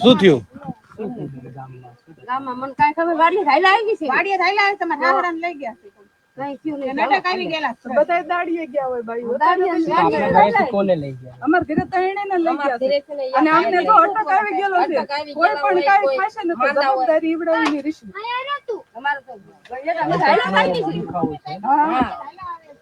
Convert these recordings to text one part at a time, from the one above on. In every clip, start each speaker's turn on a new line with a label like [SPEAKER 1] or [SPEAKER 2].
[SPEAKER 1] શું થયું
[SPEAKER 2] ગામમાં મને કાંઈ ખબર વાડી થાયલા આવી ગઈ છે
[SPEAKER 3] વાડીએ થયેલા હોય તમારા લઈ ગયા છે.
[SPEAKER 2] કાંઈ થયું નહીં.
[SPEAKER 3] નાટક આવી ગયેલા છે.
[SPEAKER 4] દાડીએ ગયા હોય બાઈ
[SPEAKER 2] દાડીએ.
[SPEAKER 5] કોને લઈ ગયા
[SPEAKER 4] અમાર ઘરે તો એને ને લઈ ગયા છે.
[SPEAKER 2] ધીરેથી ને
[SPEAKER 4] અને અમને તો અટક આવી ગયેલો છે કોઈ પણ તો.
[SPEAKER 2] અમારે તો આવી
[SPEAKER 4] હા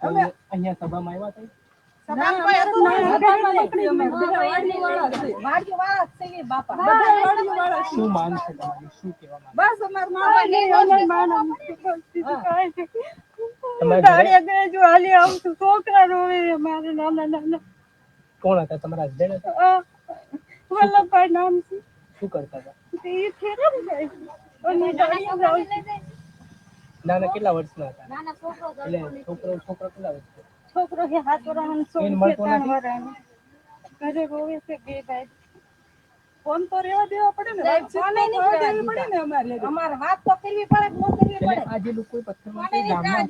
[SPEAKER 5] અહીંયા સભામાં આવ્યા હતા. શું છે તમારી? શું
[SPEAKER 4] બસ અમાર જો હાલી આવતું છોકરા રોવે અમારે નાના નાના.
[SPEAKER 5] કોણ હતા? તમારા હસબન્ડ હતા?
[SPEAKER 4] વલ્લભભાઈ નામ છે
[SPEAKER 5] શું કરતા હતા?
[SPEAKER 4] તે ફેરમ ને.
[SPEAKER 5] નાના કેટલા વર્ષના હતા? એટલે છોકરો છોકરો કેટલા વર્ષ
[SPEAKER 4] છોકરો હે હાથ વરાણ છોકરો ત્રણ? ઘરે રોવે છે બે ભાઈ. ફોન તો રેવા દેવા પડે ને વાત
[SPEAKER 3] ફોને નહીં
[SPEAKER 4] થવા દેવી પડે ને અમારે
[SPEAKER 3] અમારે વાત તો કરવી પડે ફોન કરવી પડે.
[SPEAKER 5] આજે લોકો પથ્થર ગામમાં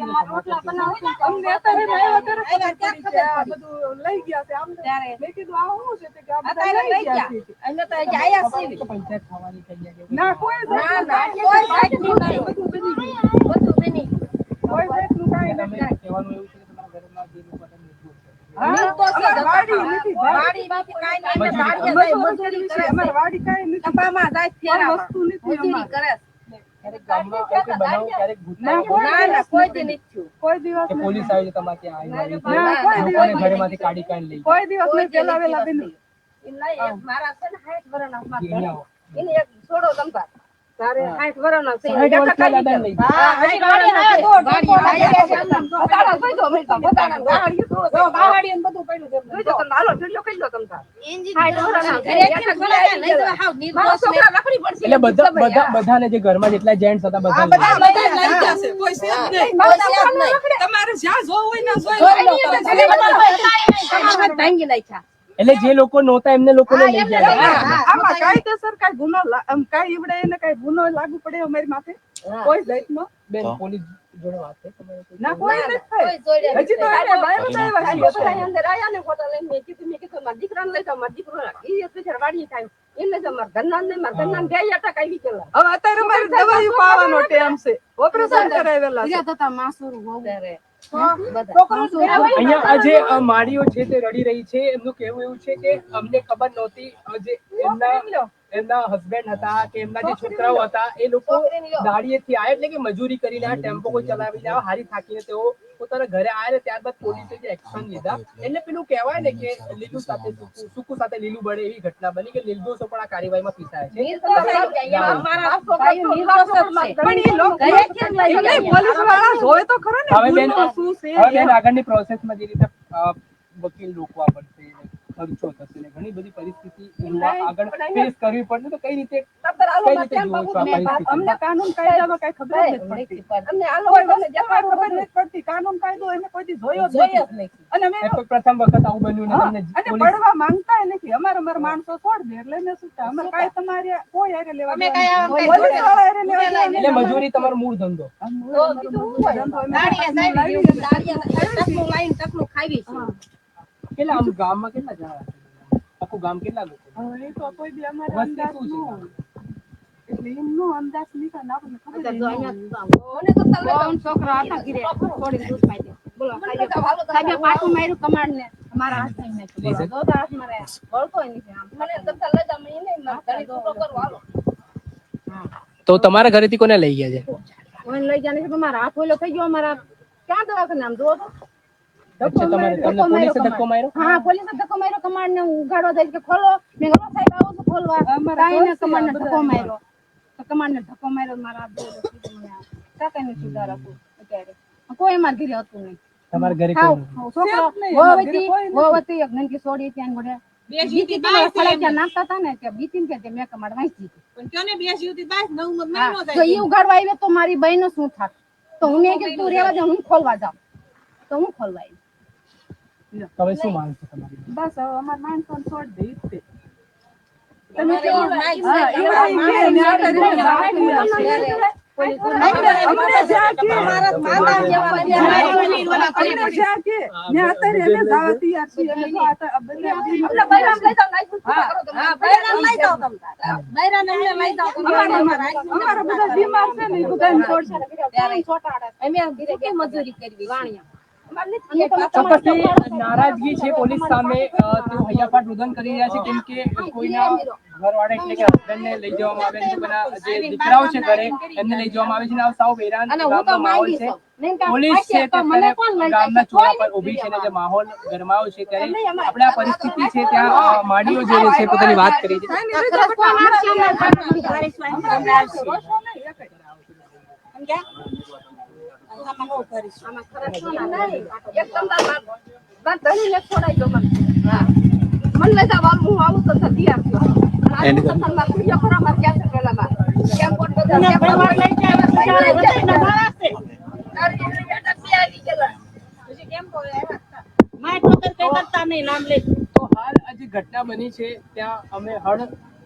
[SPEAKER 2] મારા રોટલા બનાવું છું
[SPEAKER 4] અમને અત્યારે લાવ્યા ત્યારે
[SPEAKER 3] આવ્યા
[SPEAKER 4] ખબર
[SPEAKER 3] ત્યાં
[SPEAKER 4] પડી કે આ બધું લઈ ગયા છે. આમ
[SPEAKER 3] ત્યારે
[SPEAKER 4] મેં કીધું આ શું છે? તે કે આ બધા
[SPEAKER 3] અત્યારે
[SPEAKER 4] લઈ
[SPEAKER 3] લઈ
[SPEAKER 4] ગયા
[SPEAKER 3] ગયા.
[SPEAKER 4] છે.
[SPEAKER 3] અમે તો હજી આયા છીએ.
[SPEAKER 5] તો પંચાયત થવાની તૈયારી. હતી.
[SPEAKER 4] ના કોઈ
[SPEAKER 3] ના
[SPEAKER 4] કાંઈ. બધું બની ગયું.
[SPEAKER 3] બધું બની ગયું.
[SPEAKER 5] પોલીસ આવી તમારે ત્યાં આવી
[SPEAKER 4] ના, કોઈ દિવસ
[SPEAKER 5] લોકોને
[SPEAKER 4] નથી.
[SPEAKER 5] ઘરેમાંથી કાઢી કાઢી લઈ
[SPEAKER 4] કોઈ દિવસ નહીં
[SPEAKER 3] નહીં, મારા છે ને. એને એક છોડો તમતા તારે સાઠ વર્ષનો છે
[SPEAKER 5] સાઠ
[SPEAKER 3] કાઢી દે. હા, હજી વાડીએ આયા તો વાડીએ આયા છે. બધાના તો, તો જો, ગાહડીએ ને બધું પડ્યું છે. જોઈજો તમે, હાલો, જોઈજો, કઈ લો તમ તાર. સાઠ વર્ષના છે. બોલાય નહીં તો હાવ મારા છોકરા લકડી પડશે.
[SPEAKER 5] એટલે બધા બધા બધાને જે ઘરમાં જેટલા જેન્ટ્સ હતા બધા લઈ
[SPEAKER 4] કોઈ નહીં.
[SPEAKER 3] જ.
[SPEAKER 4] તમારે જ્યાં જોવું હોય ને.
[SPEAKER 3] તમારા ભાંગી નાખ્યા.
[SPEAKER 5] એટલે જે લોકો નહોતા એમને લોકોને લઈ ગયા
[SPEAKER 3] આમાં હા.
[SPEAKER 4] તો સર કાંઈ ગુનો આમ કાંઈ ઈવડે એને કાંઈ ગુનો લાગુ પડે અમારી માથે. કોઈ જાતનો
[SPEAKER 5] બેન પોલીસ જોડે વાત
[SPEAKER 4] ના કોઈ નથી થાય. હજી તો
[SPEAKER 3] નથી.
[SPEAKER 4] એને બહાર જ
[SPEAKER 3] બધા અંદર આયા ને ફોટો લઈને મેં કીધું, મેં કીધું, મારા દીકરાને લઈ જાઓ, મારા દીકરો ઈ થાય. એને તો મારા ઘરના ને મારા ઘરના બે.
[SPEAKER 4] હવે અત્યારે અમારે દવાઈ પાવાનો ટાઈમ છે ઓપરેશન કરાવેલા છે
[SPEAKER 3] ત્યારે.
[SPEAKER 5] અહીંયા આ જે માળીઓ છે તે રડી રહી છે. એમનું કહેવું એવું છે કે અમને ખબર નહોતી. આજે જે એમના એમના હસબન્ડ હતા કે એમના જે છોકરાઓ હતા એ લોકો દાડીએથી આવ્યા એટલે કે મજૂરી કરીને આ ટેમ્પો કોઈ ચલાવીને આવ્યા હારી થાકીને તેઓ પોતાના ઘરે આવ્યા ને ત્યારબાદ પોલીસે જે એક્શન લીધા. એટલે પેલું કહેવાય ને કે લીલું સાથે સૂકું સાથે લીલું બળે એવી ઘટના બની કે નિર્દોષો પણ આ કાર્યવાહીમાં પીસાય છે. આગળની પ્રોસેસમાં જે રીતે વકીલ રોકવા પડશે. ખર્ચો થશે ને ઘણી બધી પરિસ્થિતિ આગળ ફેસ કરવી પડશે તો કઈ રીતે કઈ રીતે જુઓ છો?
[SPEAKER 4] અમને કાનૂન કાયદામાં કઈ ખબર જ નથી પડતી.
[SPEAKER 3] અમને
[SPEAKER 4] આ
[SPEAKER 3] માં
[SPEAKER 4] વસ્તુ ખબર નથી. પડતી. કાનૂન કાયદો એને કોઈ દી જોયો જ નથી. અને અમે
[SPEAKER 5] પ્રથમ વખત આવું બન્યું ને અમને
[SPEAKER 4] અને પડવા માંગતા નથી. અમારે અમારા માણસો છોડ દે એટલે અમે શું? અમારે કાંઈ તમારે કોઈ હારે લેવા
[SPEAKER 3] અમે
[SPEAKER 4] કાય પોલીસવાળા હારે લેવા
[SPEAKER 5] એટલે મજૂરી તમારો મૂળ ધંધો.
[SPEAKER 3] હોય?
[SPEAKER 4] ધંધો અમે
[SPEAKER 3] દાડિયા દાળિયા ટકનું લાવીને ટકનું ખાવી છે.
[SPEAKER 5] કેટલા આમ ગામમાં કેટલા જણા આખું ગામ કેટલા લોકો?
[SPEAKER 4] હવે એ તો કોઈ બી અમારા
[SPEAKER 5] વસ્તી
[SPEAKER 4] અંદાજ
[SPEAKER 5] શું છે?
[SPEAKER 4] ન હોય. એટલે એમનો અંદાજ નીકળે ને આપણને ખબર
[SPEAKER 2] છોકરા હતા ઘીરે થોડી દૂધ પાઈ બોલો
[SPEAKER 3] મને તો હાલો તો
[SPEAKER 2] સાહેબે પાછું માર્યું કમાડ ને. અમારા હાથ નહીં મેં તો હાથ મારે વળતોય નથી આમ.
[SPEAKER 3] મને તો તલે મારા કરો.
[SPEAKER 5] તો તમારા ઘરેથી કોને લઈ ગયા છે?
[SPEAKER 2] કોને લઈ ગયા છે મારા હાથ ઓલો થઈ ગયો. મારા ક્યાં દવાખાને આમ જો હા પોલીસે ધક્કો માર્યો? કમાન્ડ ને ઉગાડવા જાય કે ખોલો. મેં કીધું સાહેબ આવો છો ખોલવા. કાંઈ ને
[SPEAKER 4] ઘર છે,
[SPEAKER 2] કમાન્ડ ને ધક્કો માર્યો. તો કમાન્ડ ને ધક્કો માર્યો મારા ને સુધાર અત્યારે. કોઈ ઘરે હતું નહીં.
[SPEAKER 5] તમારા ઘરે
[SPEAKER 2] છોકરો
[SPEAKER 4] ઘરે
[SPEAKER 2] નાખતા હતા ને, બીતીને કે મેં કમાડ વાંચી જો ઈ ઉઘાડવા આવ્યો તો મારી બહેનો શું થાત? તો હું મેં કીધું, તું રહેવા દે, હું ખોલવા જાઉં. તો હું ખોલવા આવી.
[SPEAKER 5] હવે શું માંગ છે તમારી?
[SPEAKER 4] બસ હવે અમારા માણસોને છોડ દે ઈ
[SPEAKER 3] તમે કેવું
[SPEAKER 4] ને
[SPEAKER 3] તમે. તમ તમે.
[SPEAKER 4] બીમાર છે ને.
[SPEAKER 3] અમે શું કે મજૂરી કરવી? વાણિયા.
[SPEAKER 5] નારાજગી છે પોલીસ સામે તેઓ હૈયાપાટ રુદન કરી રહ્યા છે કેમ કે કોઈના ઘરવાળા એટલે કે husband લઈ જવામાં આવે છે બધા જે દીકરાઓ છે ઘરે એમને લઈ જવામાં આવે છે ને સાવ ગામનો માહોલ છે પોલીસ છે
[SPEAKER 2] તે મને કોણ લઈ
[SPEAKER 5] અત્યારે
[SPEAKER 2] જાય?
[SPEAKER 5] ગામના ચોરા પર ઊભી છે અને જે માહોલ ગરમાયો છે ત્યારે આપણે આ પરિસ્થિતિ છે ત્યાં માડીઓ જે છે પોતાની વાત કરી છે
[SPEAKER 3] હું આવું તો
[SPEAKER 5] હાલ આ જે ઘટના બની છે, ત્યાં અમે હળ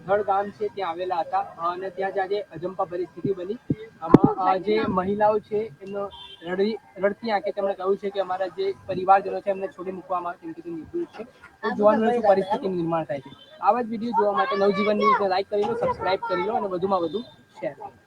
[SPEAKER 5] હળ ગામ છે, ત્યાં આવેલા હતા. અને ત્યાં જ આજે અજંપા પરિસ્થિતિ બની. આમાં આ જે મહિલાઓ છે એમનો રડી રડતી આંખે તેમણે કહ્યું છે કે અમારા જે પરિવારજનો છે એમને છોડી મૂકવામાં આવે કેમ કે તે નિર્દોષ છે. તો જોવાનું શું પરિસ્થિતિનું નિર્માણ થાય છે. આવા જ વીડિયો જોવા માટે નવજીવન ન્યૂઝને લાઈક કરી લો સબસ્ક્રાઇબ કરી લો અને વધુમાં વધુ શેર કરો.